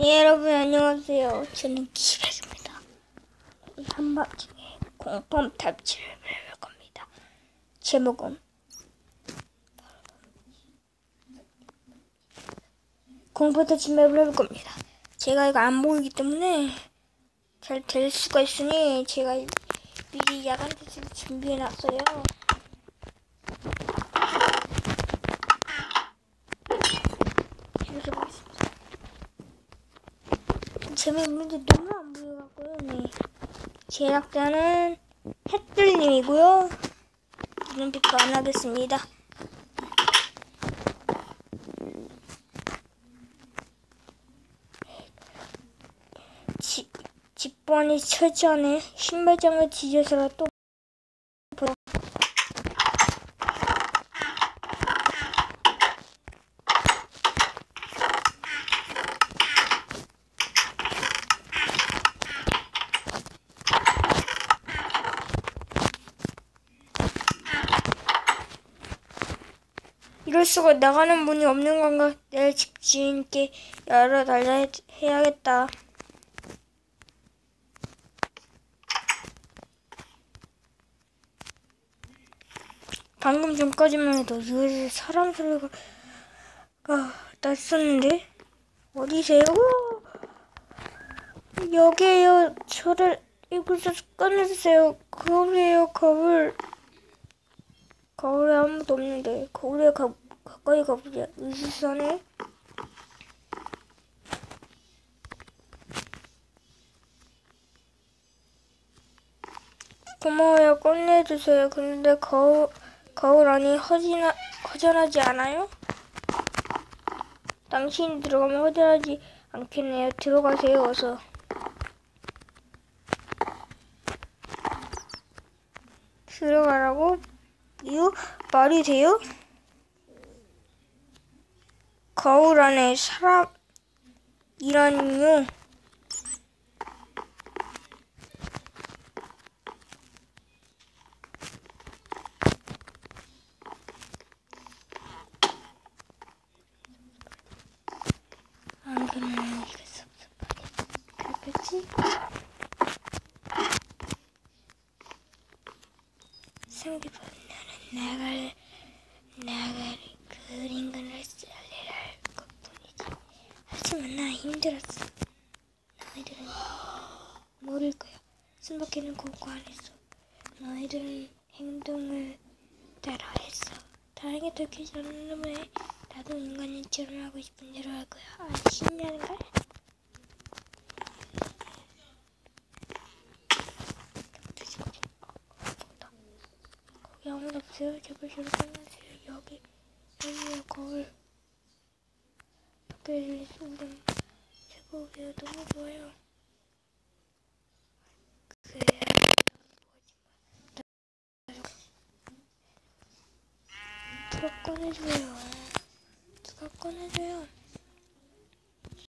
네, 여러분 안녕하세요. 저는 기백입니다. 한밤중에 공범 탈출을 해볼 겁니다. 제목은 공포 탈출을 해볼 겁니다. 제가 이거 안 보이기 때문에 잘 될 수가 있으니 제가 미리 야간 탈출을 준비해 놨어요. 이렇게 보겠습니다. 재미있는데 너무 안 보여갖고요. 네. 제작자는 햇들님이고요. 비교 안 하겠습니다. 지, 집번이 철저하네. 신발장을 뒤져서라도 보여. 이럴 수가 나가는 문이 없는 건가? 내일 집주인께 열어달라 해- 해야겠다. 방금 전까지만 해도 여기서 사람 소리가 가 났었는데 어디세요? 여기에요. 저를 여기서 꺼내주세요. 거울이에요. 거울. 거울에 아무도 없는데 거울에 가, 가까이 가보자. 의수사네 고마워요. 꺼내주세요. 근데 거울 거울 안이 허지나, 허전하지 않아요? 당신이 들어가면 허전하지 않겠네요. 들어가세요. 어서. 들어가라고? 이유 말이 돼요? 거울 안에 사람이라니요? 이거 나는 나갈 나갈 그린 건할 살리랄 것뿐이지. 하지만 나 힘들었어. 너희들은 모를 거야. 숨바뀌는 공고 안 했어. 너희들은 행동을 따라 했어. 다행히 들키지 않는 놈에 나도 인간인처럼 하고 싶은 대로 할 거야. 아, 신나는 걸? 아무도 없어요. 제발 저를 꺼내주세요. 여기, 여기요, 거울. 들릴 소리 최고예요. 너무 좋아요. 그래. 누가 꺼내줘요. 누가 꺼내줘요.